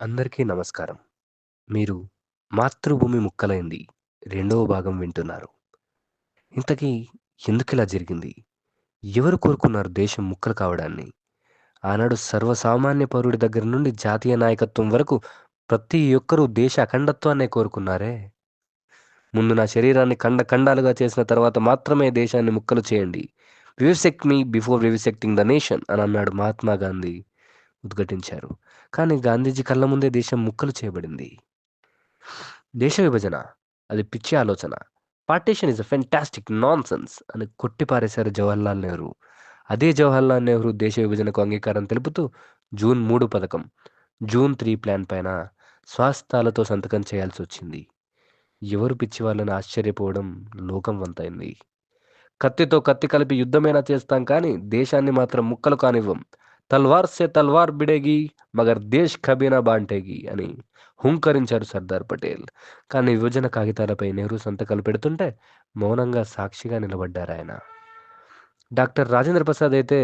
అందరికీ నమస్కారం. మీరు 'మాతృభూమి ముక్కలైంది' రెండవ భాగం వింటున్నారు. ఇంతకీ ఎందుకు ఇలా జరిగింది? ఎవరు కోరుకున్నారు దేశం ముక్కలు కావడాన్ని? ఆనాడు సర్వసామాన్య పౌరుడి దగ్గర నుండి జాతీయ నాయకత్వం వరకు ప్రతి ఒక్కరూ దేశ అఖండత్వాన్నే కోరుకున్నారే! ముందు నా శరీరాన్ని ఖండ ఖండాలుగా చేసిన తర్వాత మాత్రమే దేశాన్ని ముక్కలు చేయండి. Vivisect me before vivisecting the nation అని అన్నాడు మహాత్మా గాంధీ ఉద్ఘాటించారు. కానీ గాంధీజీ కళ్ళ ముందే దేశం ముక్కలు చేయబడింది. దేశ విభజన అది పిచ్చి ఆలోచన. Partition is a fantastic nonsense అని కొట్టిపారేశారు జవహర్లాల్ నెహ్రూ. అదే జవహర్లాల్ నెహ్రూ దేశ విభజనకు అంగీకారం తెలుపుతూ జూన్ మూడు పథకం, జూన్ త్రీ ప్లాన్ పైన స్వాస్థాలతో సంతకం చేయాల్సి వచ్చింది ఎవరు పిచ్చి వాళ్ళని ఆశ్చర్యపోవడం లోకం వంతైంది. కత్తితో కత్తి కలిపి యుద్ధమైనా చేస్తాం కానీ దేశాన్ని మాత్రం ముక్కలు కానివ్వం. తల్వార్ సే తల్వార్ బిడేగి మగర్ దేశ్ కబీనా బాంటేగి అని హుంకరించారు సర్దార్ పటేల్. కానీ విభజన కాగితాలపై నెహ్రూ సంతకాలు పెడుతుంటే మౌనంగా సాక్షిగా నిలబడ్డారు ఆయన డాక్టర్ రాజేంద్ర ప్రసాద్ అయితే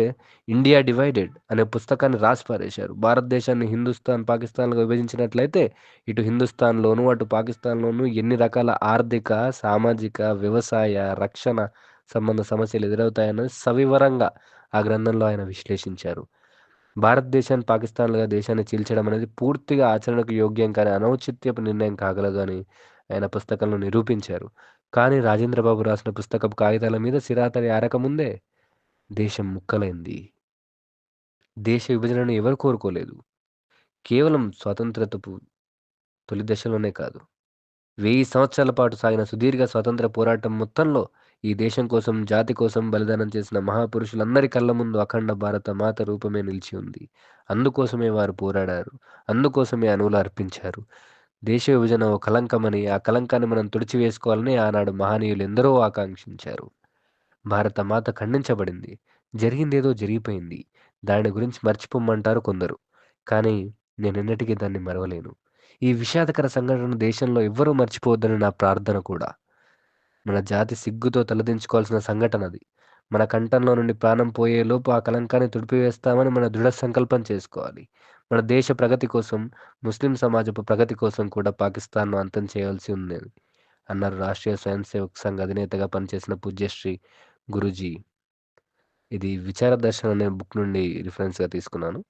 'ఇండియా డివైడెడ్' అనే పుస్తకాన్ని రాసి పారేశారు. భారతదేశాన్ని హిందుస్థాన్, పాకిస్తాన్‌లుగా విభజించినట్లయితే ఇటు హిందుస్థాన్‌లోనూ, అటు పాకిస్తాన్‌లోనూ ఎన్ని రకాల ఆర్థిక, సామాజిక, వ్యవసాయ, రక్షణ సంబంధ సమస్యలు ఎదురవుతాయని సవివరంగా ఆ గ్రంథంలో ఆయన విశ్లేషించారు. భారతదేశాన్ని పాకిస్తాన్‌లుగా దేశాన్ని చీల్చడం అనేది పూర్తిగా ఆచరణకు యోగ్యం కాని అనౌచిత్యపు నిర్ణయం కాగలదు అని ఆయన పుస్తకంలో నిరూపించారు. కానీ రాజేంద్ర బాబు రాసిన పుస్తకపు కాగితాల మీద సిరాతడి ఆరకముందే దేశం ముక్కలైంది. దేశ విభజనను ఎవరు కోరుకోలేదు. కేవలం స్వతంత్రతపు తొలి దశలోనే కాదు. వెయ్యి సంవత్సరాల పాటు సాగిన సుదీర్ఘ స్వతంత్ర పోరాటం మొత్తంలో ఈ దేశం కోసం, జాతి కోసం బలిదానం చేసిన మహాపురుషులందరి కళ్ళ ముందు అఖండ భారత మాత రూపమే నిలిచి ఉంది. అందుకోసమే వారు పోరాడారు. అందుకోసమే అణువులు అర్పించారు. దేశ విభజన ఓ కలంకమని ఆ కలంకాన్ని మనం తుడిచివేసుకోవాలని ఆనాడు మహనీయులెందరో ఆకాంక్షించారు. భారత మాత ఖండించబడింది. జరిగిందేదో జరిగిపోయింది. దాని గురించి మర్చిపోమ్మంటారు కొందరు. కానీ నేనెన్నటికీ దాన్ని మరవలేను. ఈ విషాదకర సంఘటన దేశంలో ఎవ్వరూ మర్చిపోవద్దని నా ప్రార్థన కూడా. మన జాతి సిగ్గుతో తలదించుకోవాల్సిన సంఘటన అది మన కంఠంలో నుండి ప్రాణం పోయేలోపు ఆ కలంకాన్ని తుడిపివేస్తామని మన దృఢ సంకల్పం చేసుకోవాలి. మన దేశ ప్రగతి కోసం, ముస్లిం సమాజపు ప్రగతి కోసం కూడా పాకిస్తాన్‌ను అంతం చేయాల్సి ఉంది అన్నారు రాష్ట్రీయ స్వయం సేవక్ సంఘ్ అధినేతగా పనిచేసిన పూజ్యశ్రీ గురూజీ. ఇది 'విచార దర్శన్' అనే బుక్ నుండి రిఫరెన్స్‌గా తీసుకున్నాను.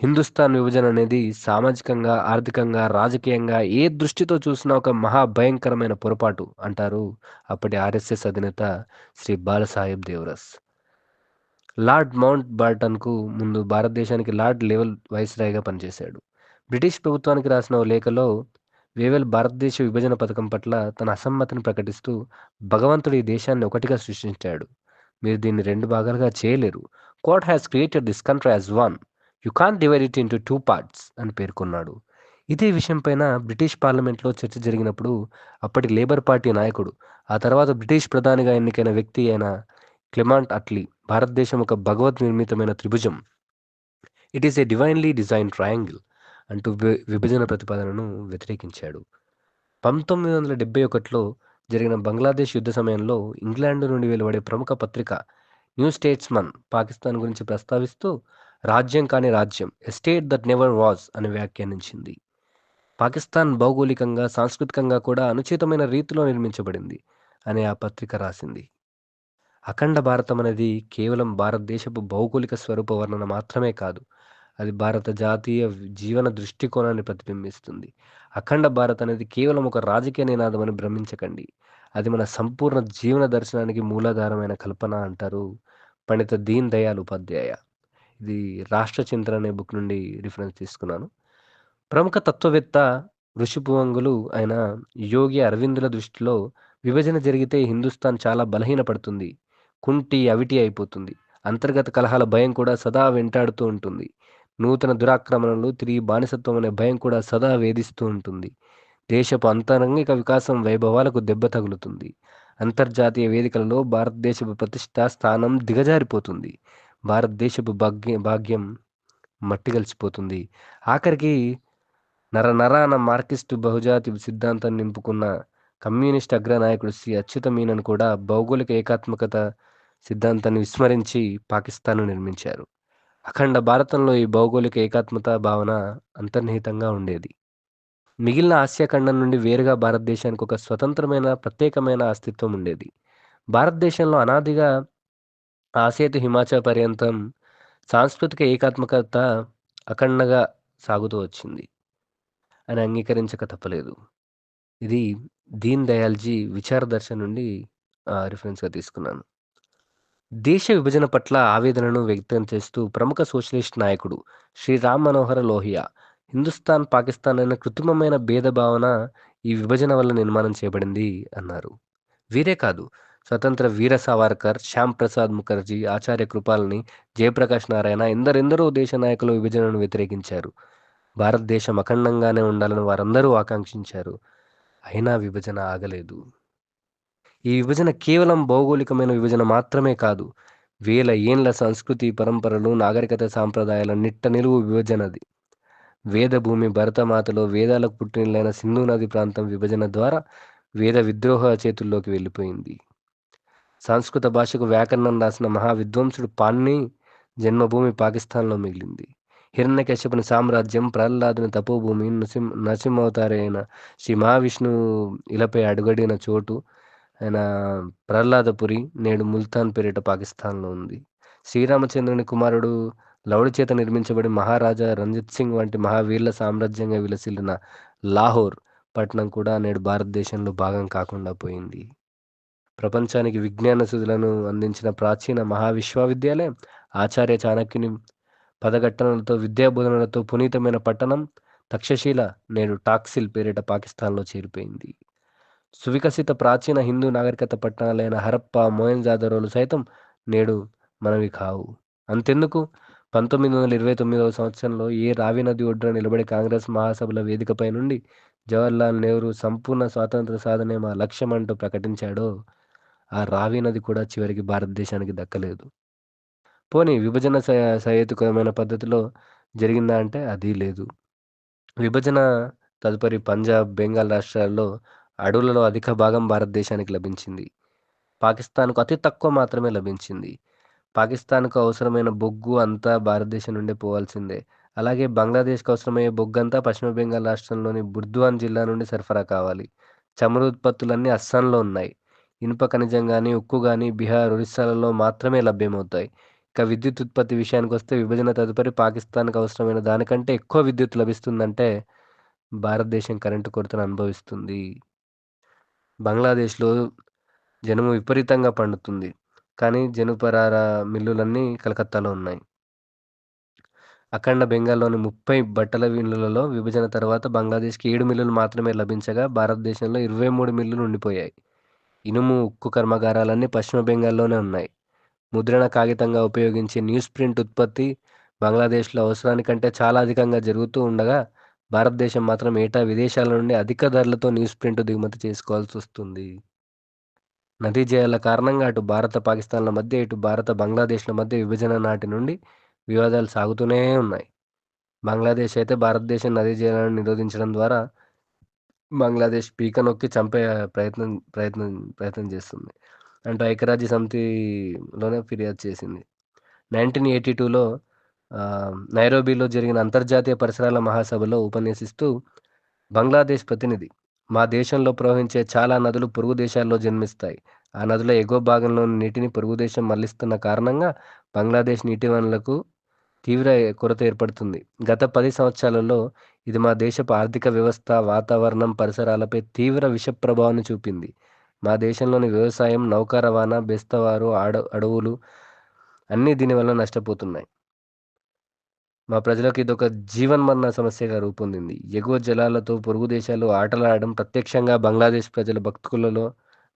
హిందుస్థాన్ విభజన అనేది సామాజికంగా, ఆర్థికంగా, రాజకీయంగా ఏ దృష్టితో చూసినా ఒక మహా భయంకరమైన పొరపాటు అంటారు అప్పటి ఆర్ఎస్ఎస్ అధినేత శ్రీ బాలసాహెబ్ దేవరస్. లార్డ్ మౌంట్ బాటన్‌కు ముందు భారతదేశానికి లార్డ్ లెవెల్ వైస్రాయ్‌గా పనిచేశాడు. బ్రిటిష్ ప్రభుత్వానికి రాసిన ఓ లేఖలో వేవెల్ భారతదేశ విభజన పథకం పట్ల తన అసమ్మతిని ప్రకటిస్తూ భగవంతుడు ఈ దేశాన్ని ఒకటిగా సృష్టించాడు. మీరు దీన్ని రెండు భాగాలుగా చేయలేరు. God has created this country as one. You can't divide it into two parts అని పేర్కొన్నాడు. ఇదే విషయంపైన బ్రిటిష్ పార్లమెంట్‌లో చర్చ జరిగినప్పుడు అప్పటి లేబర్ పార్టీ నాయకుడు, ఆ తర్వాత బ్రిటిష్ ప్రధానిగా ఎన్నికైన వ్యక్తి అయిన క్లెమాంట్ అట్లీ భారతదేశం ఒక భగవద్ నిర్మితమైన త్రిభుజం. It is a divinely design triangle అంటూ విభజన ప్రతిపాదనను వ్యతిరేకించాడు. 1971లో జరిగిన బంగ్లాదేశ్ యుద్ధ సమయంలో ఇంగ్లాండ్ నుండి వెలువడే ప్రముఖ పత్రిక 'న్యూ స్టేట్స్‌మన్' పాకిస్తాన్ గురించి ప్రస్తావిస్తూ రాజ్యం కాని రాజ్యం, ఎస్టేట్ దట్ నెవర్ వాజ్ అని వ్యాఖ్యానించింది. పాకిస్తాన్ భౌగోళికంగా, సాంస్కృతికంగా కూడా అనుచితమైన రీతిలో నిర్మించబడింది అని ఆ పత్రిక రాసింది. అఖండ భారతం అనేది కేవలం భారతదేశపు భౌగోళిక స్వరూప వర్ణన మాత్రమే కాదు. అది భారత జాతీయ జీవన దృష్టికోణాన్ని ప్రతిబింబిస్తుంది. అఖండ భారత్ అనేది కేవలం ఒక రాజకీయ నినాదం అని భ్రమించకండి. అది మన సంపూర్ణ జీవన దర్శనానికి మూలాధారమైన కల్పన అంటారు పండిత దీన్ దయాల్ ఉపాధ్యాయ. ఇది 'రాష్ట్ర చింతన' అనే బుక్ నుండి రిఫరెన్స్ తీసుకున్నాను. ప్రముఖ తత్వవేత్త, ఋషిపుంగవులు అయిన యోగి అరవిందుల దృష్టిలో విభజన జరిగితే హిందుస్థాన్ చాలా బలహీనపడుతుంది. కుంటి, అవిటి అయిపోతుంది. అంతర్గత కలహాల భయం కూడా సదా వెంటాడుతూ ఉంటుంది. నూతన దురాక్రమణలు, తిరిగి బానిసత్వం అనే భయం కూడా సదా వేధిస్తూ ఉంటుంది. దేశపు అంతరంగిక వికాసం వైభవాలకు దెబ్బ తగులుతుంది. అంతర్జాతీయ వేదికలలో భారతదేశపు ప్రతిష్ట స్థానం దిగజారిపోతుంది. భారతదేశపు భాగ్య భాగ్యం మట్టి కలిసిపోతుంది. ఆఖరికి నరనరాన మార్కిస్టు బహుజాతి సిద్ధాంతం నింపుకున్న కమ్యూనిస్ట్ అగ్రనాయకుడు సి. అచ్యుత మీనన్ కూడా భౌగోళిక ఏకాత్మకత సిద్ధాంతాన్ని విస్మరించి పాకిస్తాన్‌ను నిర్మించారు. అఖండ భారతంలో ఈ భౌగోళిక ఏకాత్మత భావన అంతర్నిహితంగా ఉండేది. మిగిలిన ఆసియా ఖండం నుండి వేరుగా భారతదేశానికి ఒక స్వతంత్రమైన, ప్రత్యేకమైన అస్తిత్వం ఉండేది. భారతదేశంలో అనాదిగా ఆసేతు హిమాచల్ పర్యంతం సాంస్కృతిక ఏకాత్మకత అఖండగా సాగుతూ వచ్చింది అని అంగీకరించక తప్పలేదు. ఇది దీన్ దయాల్‌జీ విచారదర్శన్ నుండి రిఫరెన్స్‌గా తీసుకున్నాను. దేశ విభజన పట్ల ఆవేదనను వ్యక్తం చేస్తూ ప్రముఖ సోషలిస్ట్ నాయకుడు శ్రీ రామ్ మనోహర లోహియా హిందుస్థాన్, పాకిస్తాన్ అనే కృత్రిమమైన భేదభావన ఈ విభజన వల్ల నిర్మాణం చేయబడింది అన్నారు. వీరే కాదు స్వతంత్ర వీర సావర్కర్, శ్యామ్ ప్రసాద్ ముఖర్జీ, ఆచార్య కృపాలని, జయప్రకాష్ నారాయణ ఎందరెందరో దేశ నాయకులు విభజనను వ్యతిరేకించారు. భారతదేశం అఖండంగానే ఉండాలని వారందరూ ఆకాంక్షించారు. అయినా విభజన ఆగలేదు. ఈ విభజన కేవలం భౌగోళికమైన విభజన మాత్రమే కాదు. వేల ఏండ్ల సంస్కృతి, పరంపరలు, నాగరికత, సాంప్రదాయాల నిట్ట నిలువు విభజనది. వేదభూమి భరతమాతలో వేదాలకు పుట్టినలైన సింధు నది ప్రాంతం విభజన ద్వారా వేద విద్రోహ చేతుల్లోకి వెళ్ళిపోయింది. సంస్కృత భాషకు వ్యాకరణం రాసిన మహా విద్వాంసుడు జన్మభూమి పాకిస్తాన్‌లో మిగిలింది. హిరణ్యకశ్యపుని సామ్రాజ్యం, ప్రహ్లాదుని తపోభూమి, నృసిం నరసింహావతారైన శ్రీ మహావిష్ణువు ఇలపై అడుగడిన చోటు ఆయన ప్రహ్లాదపురి నేడు ముల్తాన్ పేరిట పాకిస్తాన్‌లో ఉంది. శ్రీరామచంద్రుని కుమారుడు లవుడి చేత నిర్మించబడి మహారాజా రంజిత్ సింగ్ వంటి మహావీరుల సామ్రాజ్యంగా విలసిల్లిన లాహోర్ పట్టణం కూడా నేడు భారతదేశంలో భాగం కాకుండా పోయింది. ప్రపంచానికి విజ్ఞాన సుధులను అందించిన ప్రాచీన మహావిశ్వవిద్యాలయం ఆచార్య చాణక్యుని పదఘట్టనలతో, విద్యాబోధనలతో పునీతమైన పట్టణం తక్షశీల నేడు టాక్సిల్ పేరిట పాకిస్తాన్‌లో చేరిపోయింది. సువికసిత ప్రాచీన హిందూ నాగరికత పట్టణాలైన హరప్ప మోయన్జాదరోలు సైతం నేడు మనవి కావు. అంతెందుకు పంతొమ్మిది వందల ఇరవై తొమ్మిదవ సంవత్సరంలో ఏ రావి నది ఒడ్డున నిలబడి కాంగ్రెస్ మహాసభల వేదికపై నుండి జవహర్లాల్ నెహ్రూ సంపూర్ణ స్వాతంత్ర సాధనే మా లక్ష్యం అంటూ ప్రకటించాడో, ఆ రావి నది కూడా చివరికి భారతదేశానికి దక్కలేదు. పోనీ విభజన స సహేతుకమైన పద్ధతిలో జరిగిందా అంటే అది లేదు. విభజన తదుపరి పంజాబ్, బెంగాల్ రాష్ట్రాల్లో అడవులలో అధిక భాగం భారతదేశానికి లభించింది. పాకిస్తాన్‌కు అతి తక్కువ మాత్రమే లభించింది. పాకిస్తాన్‌కు అవసరమైన బొగ్గు అంతా భారతదేశం నుండే పోవాల్సిందే. అలాగే బంగ్లాదేశ్‌కు అవసరమయ్యే బొగ్గంతా పశ్చిమ బెంగాల్ రాష్ట్రంలోని బుర్ద్వాన్ జిల్లా నుండి సరఫరా కావాలి. చమురు ఉత్పత్తులన్నీ అస్సాంలో ఉన్నాయి. ఇనుప ఖనిజం కానీ ఉక్కు కానీ బీహార్, ఒరిస్సాలలో మాత్రమే లభ్యమవుతాయి. ఇక విద్యుత్ ఉత్పత్తి విషయానికి వస్తే విభజన తదుపరి పాకిస్తాన్కి అవసరమైన దానికంటే ఎక్కువ విద్యుత్ లభిస్తుందంటే భారతదేశం కరెంటు కొరతను అనుభవిస్తుంది. బంగ్లాదేశ్‌లో జనుము విపరీతంగా పండుతుంది. కానీ జనుపరార మిల్లులన్నీ కలకత్తాలో ఉన్నాయి. అఖండ బెంగాల్‌లోని ముప్పై బట్టల మిల్లులలో విభజన తర్వాత బంగ్లాదేశ్‌కి ఏడు మిల్లులు మాత్రమే లభించగా భారతదేశంలో ఇరవై మూడు మిల్లులు ఉండిపోయాయి. ఇనుము, ఉక్కు కర్మాగారాలన్నీ పశ్చిమ బెంగాల్‌లోనే ఉన్నాయి. ముద్రణ కాగితంగా ఉపయోగించే న్యూస్ ప్రింట్ ఉత్పత్తి బంగ్లాదేశ్‌లో అవసరానికంటే చాలా అధికంగా జరుగుతూ ఉండగా భారతదేశం మాత్రం ఏటా విదేశాల నుండి అధిక ధరలతో న్యూస్ ప్రింట్ దిగుమతి చేసుకోవాల్సి వస్తుంది నదీ జయాల కారణంగా అటు భారత, పాకిస్తాన్‌ల మధ్య, ఇటు భారత, బంగ్లాదేశ్‌ల మధ్య విభజన నాటి నుండి వివాదాలు సాగుతూనే ఉన్నాయి. బంగ్లాదేశ్ అయితే భారతదేశం నదీ జయాలను నిరోధించడం ద్వారా బంగ్లాదేశ్ పీక నొక్కి చంపే ప్రయత్నం ప్రయత్నం ప్రయత్నం చేస్తుంది అంటూ ఐక్యరాజ్య సమితిలోనే ఫిర్యాదు చేసింది. నైన్టీన్ ఎయిటీ టూలో నైరోబీలో జరిగిన అంతర్జాతీయ పరిసరాల మహాసభలో ఉపన్యసిస్తూ బంగ్లాదేశ్ ప్రతినిధి మా దేశంలో ప్రవహించే చాలా నదులు పొరుగు దేశాల్లో జన్మిస్తాయి. ఆ నదుల ఎగువ భాగంలోని నీటిని పొరుగు దేశం మళ్ళిస్తున్న కారణంగా బంగ్లాదేశ్ నీటి వనరులకు తీవ్ర కొరత ఏర్పడుతుంది. గత పది సంవత్సరాలలో ఇది మా దేశపు ఆర్థిక వ్యవస్థ, వాతావరణం, పరిసరాలపై తీవ్ర విష ప్రభావాన్ని చూపింది. మా దేశంలోని వ్యవసాయం, నౌకా రవాణా, బేస్తవారు, అడ అడవులు అన్నీ దీనివల్ల నష్టపోతున్నాయి. మా ప్రజలకు ఇది ఒక జీవన్మరణ సమస్యగా రూపొందింది. ఎగువ జలాలతో పొరుగు దేశాలు ఆటలాడడం ప్రత్యక్షంగా బంగ్లాదేశ్ ప్రజల భక్తులలో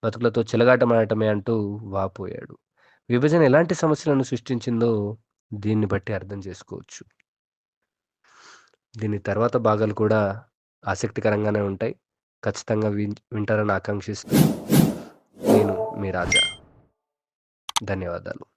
బతుకులతో చెలగాటమాడటమే అంటూ వాపోయాడు. విభజన ఎలాంటి సమస్యలను సృష్టించిందో దీన్ని బట్టి అర్థం చేసుకోవచ్చు. దీని తర్వాత భాగాలు కూడా ఆసక్తికరంగానే ఉంటాయి. ఖచ్చితంగా విన్ వింటారని ఆకాంక్షిస్తూ నేను మీ రాజా. ధన్యవాదాలు.